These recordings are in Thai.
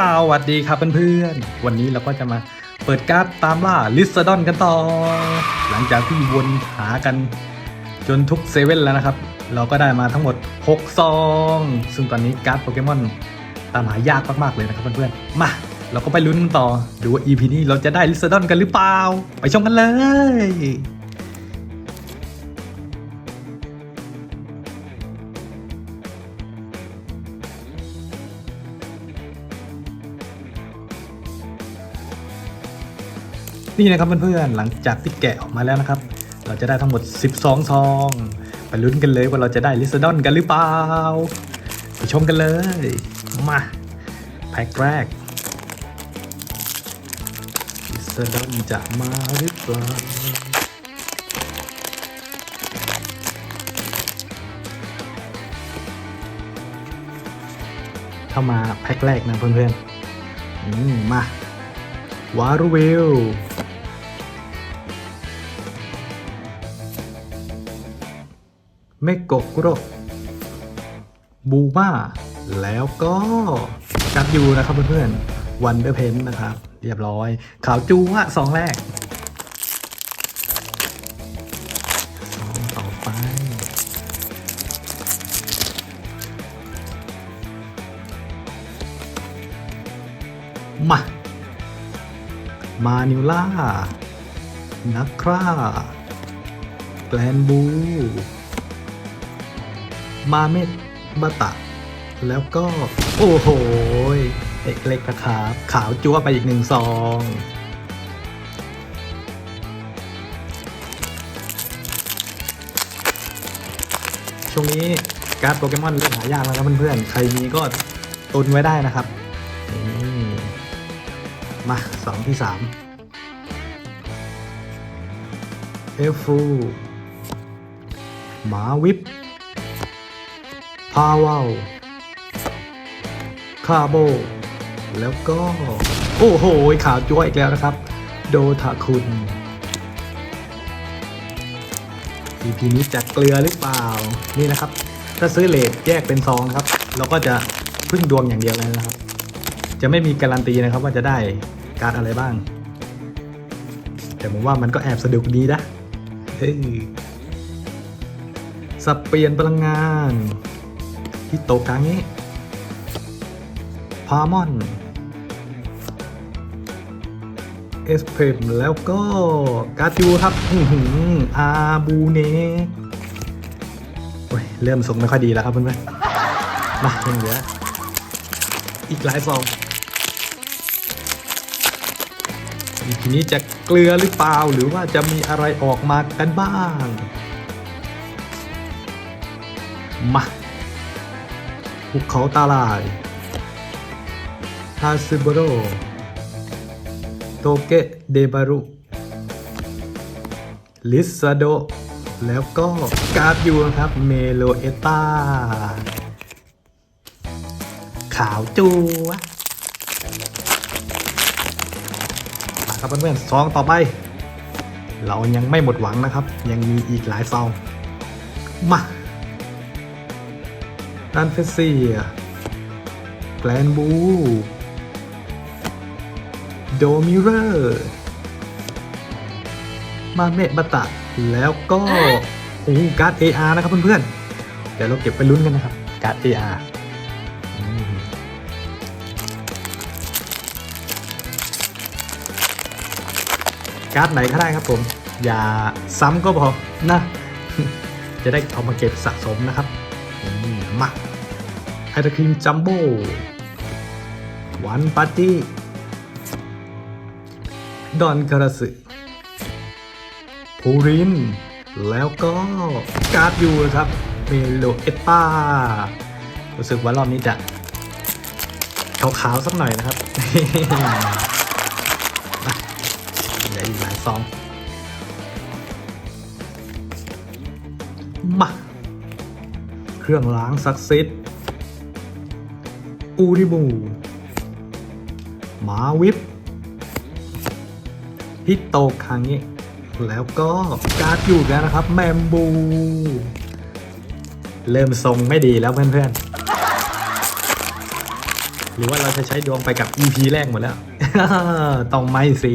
สวัสดีครับเพื่อนๆ วันนี้เราก็จะมาเปิดการ์ดตามล่าลิซดอนกันต่อ หลังจากที่วนหากันจนทุกเซเว่นแล้วนะครับ เราก็ได้มาทั้งหมด 6 ซอง ซึ่งตอนนี้การ์ดโปเกมอนตามหายากมากๆเลยนะครับเพื่อนๆ มา เราก็ไปลุ้นกันต่อ ดูว่า EP นี้เราจะได้ลิซดอนกันหรือเปล่า ไปชมกันเลย นี่นะครับเพื่อนๆหลังจากที่แกะออกมาแล้วนะครับ เราจะได้ทั้งหมด 12 ซองไปลุ้นกันเลยว่าเราจะได้ลิซดอนกันหรือเปล่าไปชมกันเลย มาแพ็คแรกลิซดอนจะมาหรือเปล่าเข้ามาแพ็คแรกนะเพื่อนๆมมาวารุเวล เมโกะกุโรบูมาแล้วก็กัดยูนะครับเพื่อนๆวันเดอร์เพนนะครับ เรียบร้อย ขาวจูอะสองแรกสองต่อไปมา มานิวล่านักคร่าแกลนบู มาเมดบาตะ แล้วก็ โอ้โหเอกเล็กนะครับ ขาวจั่วไปอีกหนึ่งซองช่วงนี้การ์ดโปเกมอนเริ่มหายากแล้วครับเพื่อนๆ ใครมีก็ตุนไว้ได้นะครับ มาสองที่สามเอฟฟูหมาวิป พาวาคาโบ แล้วก็ โอ้โห ขาวจ้วยอีกแล้วนะครับ โดทาคุณ EP นี้จะเกลือหรือเปล่า นี่นะครับ ถ้าซื้อเลทแยกเป็นซองนะครับ เราก็จะพึ่งดวงอย่างเดียวเลยนะครับ จะไม่มีการันตีนะครับว่าจะได้การอะไรบ้าง แต่ผมว่ามันก็แอบสะดุกดีนะเฮ้ยสับเปลี่ยนพลังงาน ฮิโตกาเงะพามอน เอสเพมแล้วก็กาจูครับอาบูเนโอ้ย เริ่มส่งไม่ค่อยดีแล้วครับเพื่อนๆมายังเหลืออีกหลายซองอีทีนี้จะเกลือหรือเปล่าหรือว่าจะมีอะไรออกมากันบ้าง มา ภูเขาตาลายฮาซึบโรโตเกะเดบารุ ลิซาโด แล้วก็การ์ดยูครับ เมโลเอตาขาวจูวะมาครับเพื่อนๆซองต่อไป เรายังไม่หมดหวังนะครับ ยังมีอีกหลายซอง มา ดันเฟสเซียแกลนบู โดมิเรอร์ มาเมะบาตะ แล้วก็โอ้การ์ด AR นะครับเพื่อนๆ เดี๋ยวเราเก็บไปลุ้นกันนะครับ การ์ด AR อืมการ์ดไหนก็ได้ครับผม อย่าซ้ำก็พอนะ จะได้เอามาเก็บสะสมนะครับ มาไอตาครีมจัมโบ้วันปาร์ตี้ดอนคาราสึภูริน แล้วก็การ์ดยูนะครับเมโลเอตตารู้สึกว่ารอบนี้จะขาวๆสักหน่อยนะครับเหลืออีกหลายซอง เครื่องล้างซักซิดอูริบูหมาวิปฮิโตคังเงะแล้วก็การ์ดอยู่แล้วนะครับ แมมบู เริ่มทรงไม่ดีแล้วเพื่อนๆ หรือว่าเราจะใช้ดวงไปกับ EP แรกหมดแล้ว ต้องไม่สิ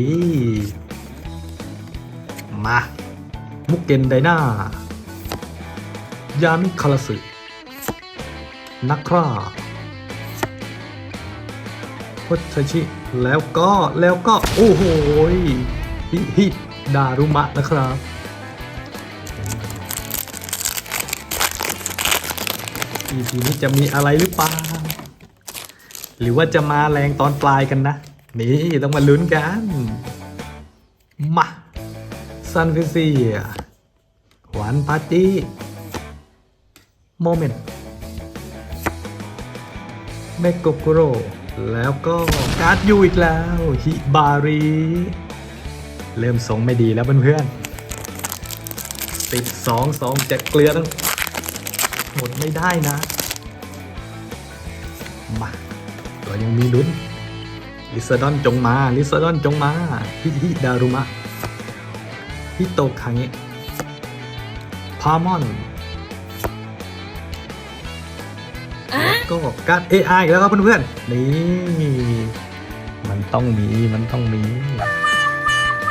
มา มุกเกนไดนายามิคาราสึ นักคราพุทธชิ แล้วก็แล้วก็ โอ้โหฮิฮิดารุมะนะครับ EP นี้จะมีอะไรหรือเปล่า หรือว่าจะมาแรงตอนปลายกันนะ นี่ต้องมาลุ้นกัน มาซันฟิเซียหวานปาร์ตี้โมเมนต์ เมกโกโกโรแล้วก็การ์ดยูอีกแล้ว ฮิบารีเริ่มทรงไม่ดีแล้วเพื่อนๆติดสองสองจะเกลือต้องหมดไม่ได้นะ มาเรายังมีลุ้น ลิซาดอนจงมา ลิซาดอนจงมา ฮิฮิดารุมะ ฮิโตคังเงะพามอน ก็การ AI อีกแล้วครับเพื่อนๆ นี่มันต้องมีมันต้องมี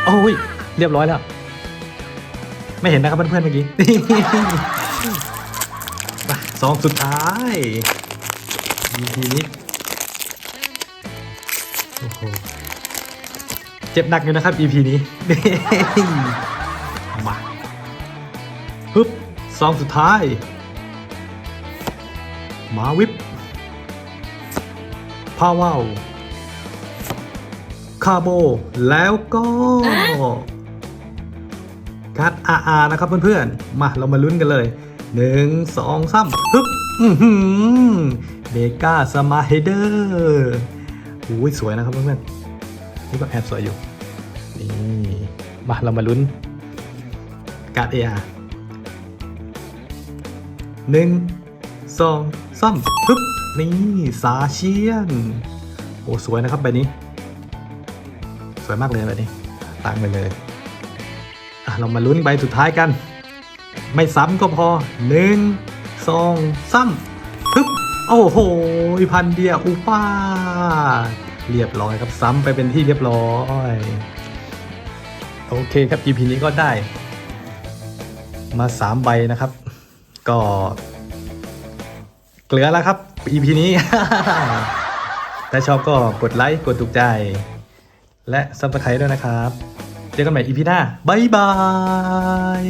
โอ้ย เรียบร้อยแล้ว ไม่เห็นนะครับเพื่อนๆเมื่อกี้มาซองสุดท้าย EP นี้โอ้โหเจ็บหนักอยู่นะครับ EP นี้มาฮึบซองสุดท้าย มาวิปพาวาวคาโบ แล้วก็การ์ดอาร์นะครับเพื่อนๆ มาเรามาลุ้นกันเลยหนึ่งสองสามฮึบอือหือเมกาสมาเฮเดอร์โอ้ยสวยนะครับเพื่อนๆ นี่ก็แอบสวยอยู่ นี่ มาเรามาลุ้น การ์ดเออาหนึ่ง สองสามฮึบนี่ซาเชียน โอ้สวยนะครับใบนี้ สวยมากเลยใบนี้ตั้งไปเลยอะเรามาลุ้นใบสุดท้ายกัน ไม่ซ้ำก็พอหนึ่งสองสามฮึบโอ้โหพันเดียอุป้าเรียบร้อยครับซ้ำไปเป็นที่เรียบร้อยโอเคครับ EP นี้ก็ได้ มาสามใบนะครับ ก็ เกลือแล้วครับ EP นี้ ถ้าชอบก็กดไลค์ กดถูกใจ และซับสไครต์ด้วยนะครับ เจอกันใหม่ EP หน้า บ๊ายบาย